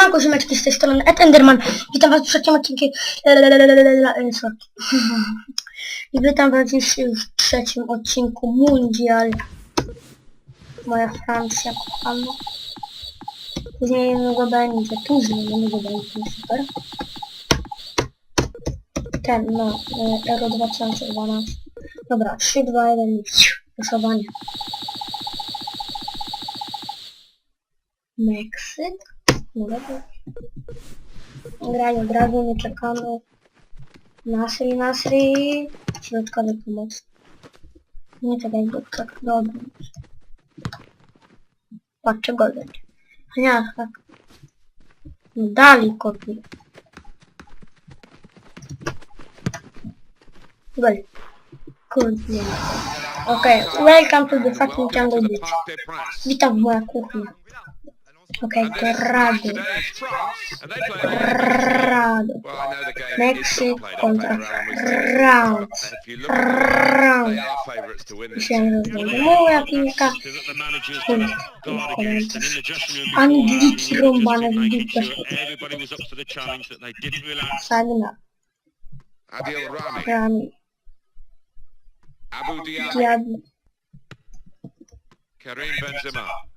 Siemanko, ziomeczki z tej strony Ed Enderman. Witam was w trzecim odcinku... E. I witam was już w trzecim odcinku Mundial. Moja Francja kochana. Później jednego będzie, później jednego będzie, super. Ten, no, e, Euro 2012. Dobra, 3, 2, 1 i głosowanie. Meksyk? Graj od razu, nie czekamy. Nasri, Nasri. Środkowy pomoc. Nie czekaj, bo tak, dobra. Patrzę go będzie. Nie, tak. No dali kopi. Gol. Kurde. Okej, welcome to the fucking jungle beach. Witam w moja kuchnia. Okej, okay, Grado. Grado. Meksyk kontra France. France. Myślałem, że będzie moja piłka. Angliki rąbane w dupę. Sagna. Rami, Diablo. Karim Benzema.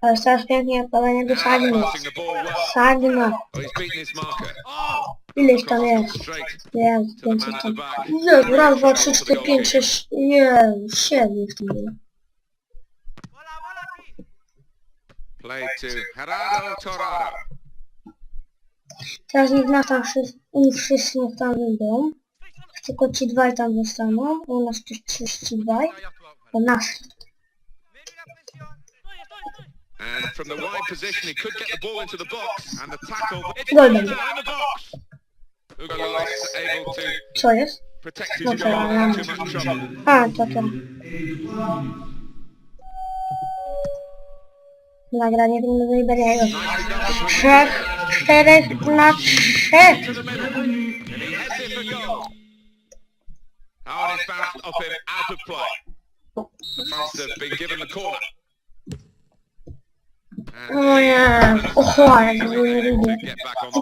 Ale teraz pięknie podanie do. Sagna. Oh, he's beaten his marker. Ileś tam jest? Jest, at tam. back. Nie, raz, dwa, trzy, cztery, pięć, sześć, nie, siedem w tym było. Teraz niech nas tam wszyscy, wszyscy niech tam wyjdą. Tylko ci dwaj tam zostaną. U nas też 32. U nas. And from the wide position, he could get the ball into the box. And the tackle. It's Gol in the box. Lloris able to Co jest? protect his No goal without ja. too much trouble. A, to to. Nagranie do Liberiego. Between the Trzech, czterech na trzech. And he Howard is bounced off him out of play. The been given the corner. O nie. Oho, ale to nie lubię.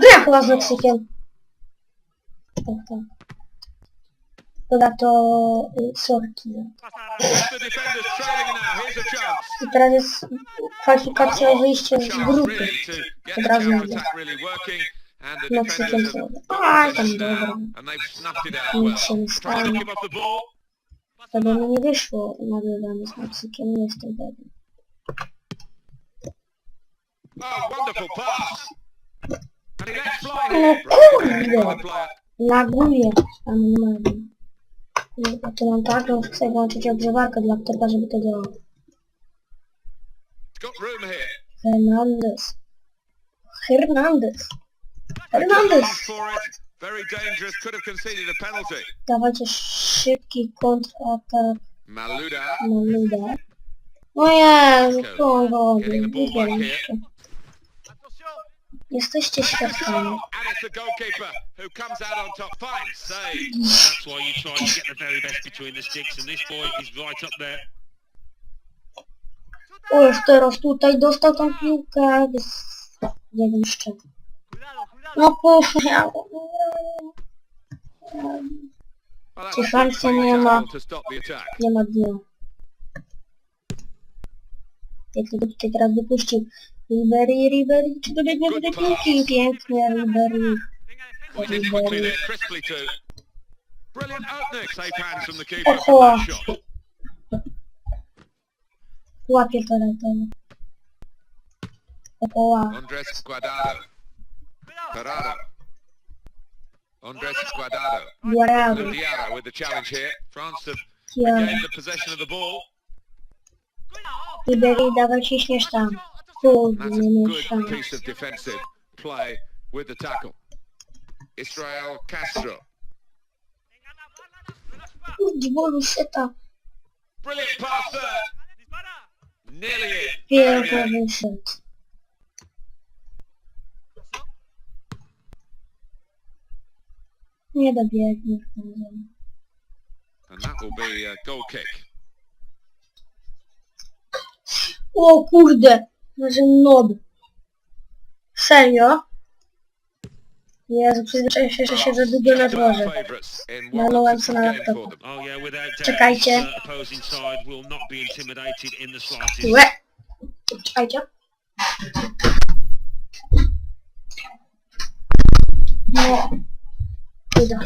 Gra chyba z Meksykiem. Tak, tak. Dobra, to y, sorki. The defenders trailing now. Here's a chance. I teraz jest kwalifikacja o wyjście z Chance grupy. really to get Od razu mówię. attack really working. Meksykiem to... have A, got tam dobra. Nic się nie stało. To by mi nie wyszło nagrywamy z Meksykiem, nie jestem pewien. No here. kurde! Laguje. A nie mogę. A to mam tak, że chcę włączyć ogrzewarkę dla laptopa, żeby to działało. Here. Hernandez. Hernandez. Very dangerous. Could have conceded a penalty. Dawajcie szybki kontratak Maluda na ludę. O Jezu, the ball back widziałem jeszcze. Jesteście świadkami. And it's the goalkeeper who comes out on top. Fine save. That's why you try and get the very best between the sticks, and this boy is right up there. O, już teraz tutaj dostał tą piłkę. z- Nie wiem z czego. No Francja great nie ma, nie ma dnia. Jak tutaj teraz wypuścił. Ribery, Ribery, czy to biegnie do tej piłki? Pięknie, Ribery. Oh, shot. Łapie to na ten. Okoła. Andres Parado. Andres Guardado. Guarado. Ludiara with the challenge here. France have Ja. gained the possession of the ball. Ribery, dawaj się śmiesz tam. Kurde, good piece of defensive play with the tackle. Israel Castro. Kurde, bolu seta. Brilliant pass there. Nearly in. Pięknie Very Nie dobiegnie w ten dzień. And that will be a goal kick. O kurde, że nob. Serio? Jezu, przyzwyczaiłem się, że siedzę długo na dworze. Favourites in No, what no, looks I'm a not good a game for them. Oh Czekajcie. Łe! Czekajcie. No. Idę.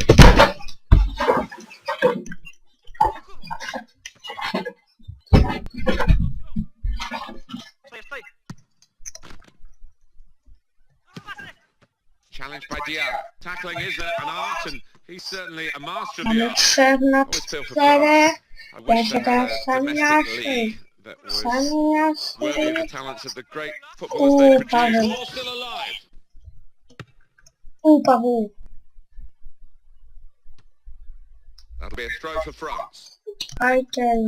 Challenged by Diarra. Tackling is an art, and he's certainly a master of the art. trzech na Always feel for czterech. France. I wish they had a domestic league that was worthy of the talents of the great footballers they U, produce. Paweł. All still alive. That'll be a throw for France.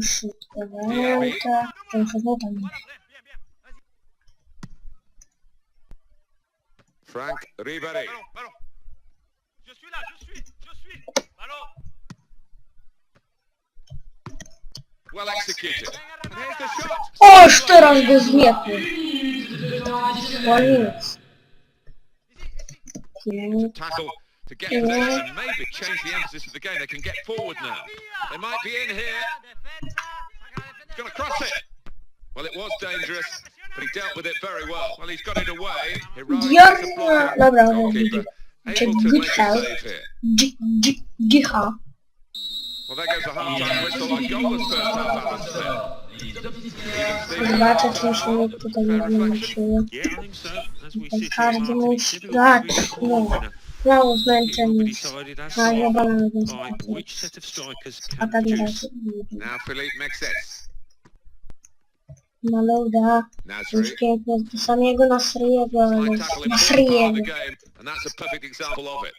Szybko. Walka. To już znowu tam jest. Frank Ribéry. Ballon, ballon. Je suis là, je suis, je suis. Well executed. And here's the shot. Oż teraz go zmietły. Koniec. Pięknie. Tackle to get possession and maybe change the emphasis of the game. They can get forward now. They might be in here. He's going to cross it. Well, it was dangerous, but he dealt with it very well. Well, he's got it away. Heroic Diarra- piece of blocking. Dobra, Goalkeeper Czy able to good make a help? save here. Dzi- dzi- Dzicha. Well, there goes the half-time whistle. A goalless first half, Alan Smith. Even Zobaczę, Steven czy się nikt tutaj nie wymyślił. Yeah, I think so. As we sit here, Każdy Martin, musi it's difficult to grać. be the No. It zmęczeń be jest. decided by which set of strikers A can tak na produce. wiem. Now Philippe Mexes. Na loada. Nasri. Już pięknie do samego Nasriego, ale tackle part of game, and that's a perfect example of it.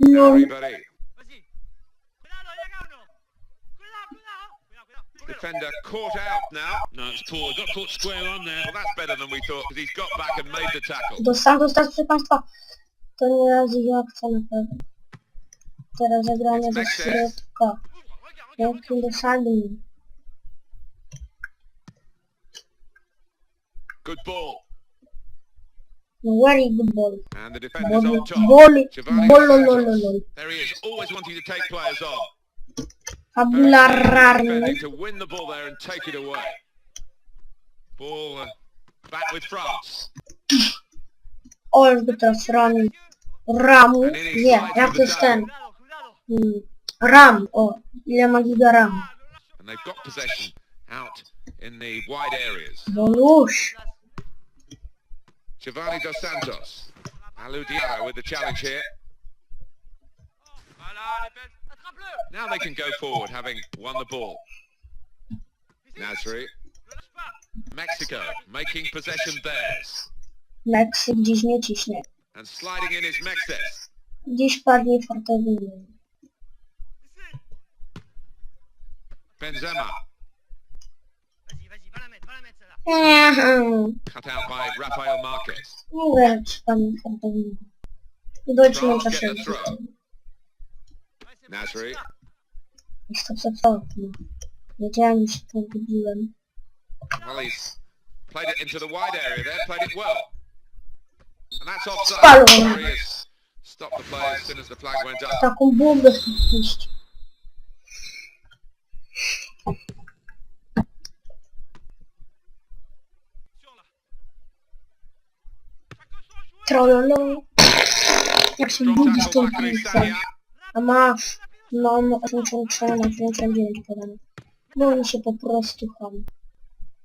No, Ribéry. Defender caught out now. No, it's poor. Got caught square on there. Well, that's better than we thought because he's got back and made the tackle. do Santos teraz, proszę Państwa, to nie razy ja chcę na pewno. Teraz zagranie do środka. Jakim do Salmi. Good ball. No, very good ball. And the defender's Ball, on top. ball, ball, lol, lol, lol. There he is, always wanting to take players on. Fabularny. Defending to win the ball there and take it away. Ball uh, back with France. O, już go teraz rami. Ramu? And in he Nie, slides jak to to the jest ten? Cuidado, cuidado. Hmm. Ram, o. Ile ma giga ram? And they've got possession out in the wide areas. Bolusz. Giovanni Dos Santos. Alou Diarra with the challenge here. Now they can go forward, having won the ball. Nasri. Mexico making possession theirs. Meksyk dziś nie ciśnie. And sliding in is Mexes. Dziś padnie fortewinie. Benzema. Vas-y, vas-y, va la mettre, va la mettre celle-là. Ehem. Cut out by Rafael Marquez. Mówię, czy padnie fortewinie. Dojdźmy czasem. Get the throw. Ouais, c'est bon, Nasri. c'est ça. Jest to przewrotne. Wiedziałem, że się to gubiłem. Well, he's played it into the wide area there, played it well. And that's offside. Spalony. Referee has stopped the play as soon as the flag went up. Taką bombę puść. Sur là. Chacun son joueur. Trololo. Jak się Strong budzi tackle tą by Chris piłką. A masz. Mam 83 na 99 podane. Bo mi się po prostu ham.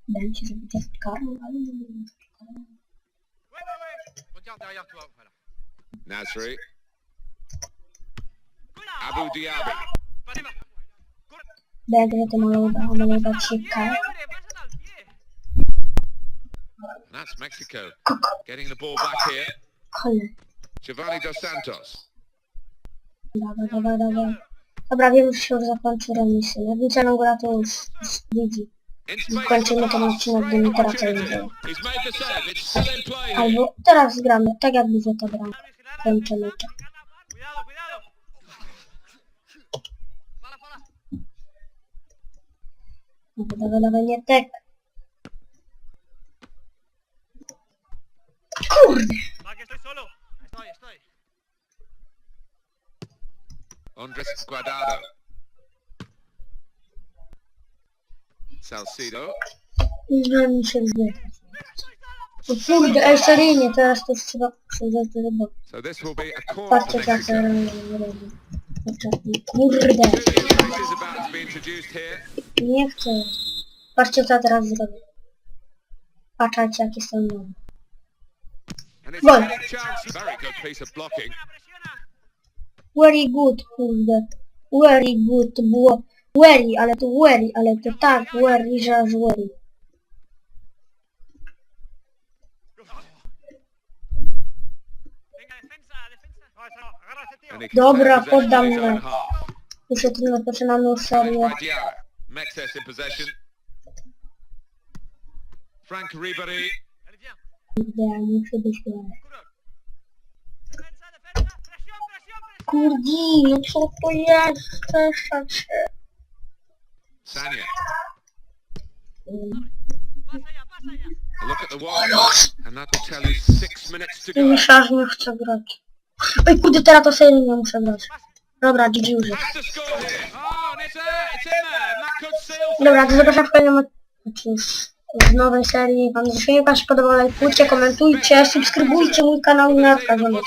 Będzie, żeby też karmił, ale nie wiem. Toi, voilà. Nasri. Abu Diaby. Będzie to le pied. And that's Mexico getting the ball back here. Kole. Giovanni Dos Santos. Dawaj, dawaj, dawaj. Dobra, wiem, że się już zakończy remisy. Jak wyciągnę go, to już, już widzi. Space Kończymy ten odcinek, bo mi teraz play. here. Albo teraz gramy, tak jak będzie to gram. Kończymy to. Para, para. Dawaj, dawaj, nie tek. Kurde! Andres Guardado. Salcido. Nie mi się. O kurde, ej, seryjnie, teraz to już trzeba przejść do roboty. So this will be a corner Patrzcie, for jak Mexico. ja robię. Kurde, Two new faces about to be introduced here. nie chcę. Patrzcie, co ja teraz zrobię. Patrzcie, jak jestem nowy. And it's Gol. a chance. Very good piece of blocking. Very good, kurde. Very good, to było very, ale to very, ale to tak, very, że aż very. Dobra, poddam mu. Już się tym rozpoczynamy Challenged serię. Frank Ribery. Ja muszę być dobry. Kurdi, no co to jest? Cieszę się. Ya. A look at the watch. And that will tell you six minutes to go. Myślałem, że nie chcę grać. Ej, kurde, teraz to serio nie muszę grać. Dobra, GG już jest. Has to score here. Oh, and it's, uh, it's in there. And that could seal for Dobra, to zapraszam w kolejnym od- już w nowej serii. Wam jeśli wam się podobało, lajkujcie, komentujcie, subskrybujcie mój kanał i na pewno.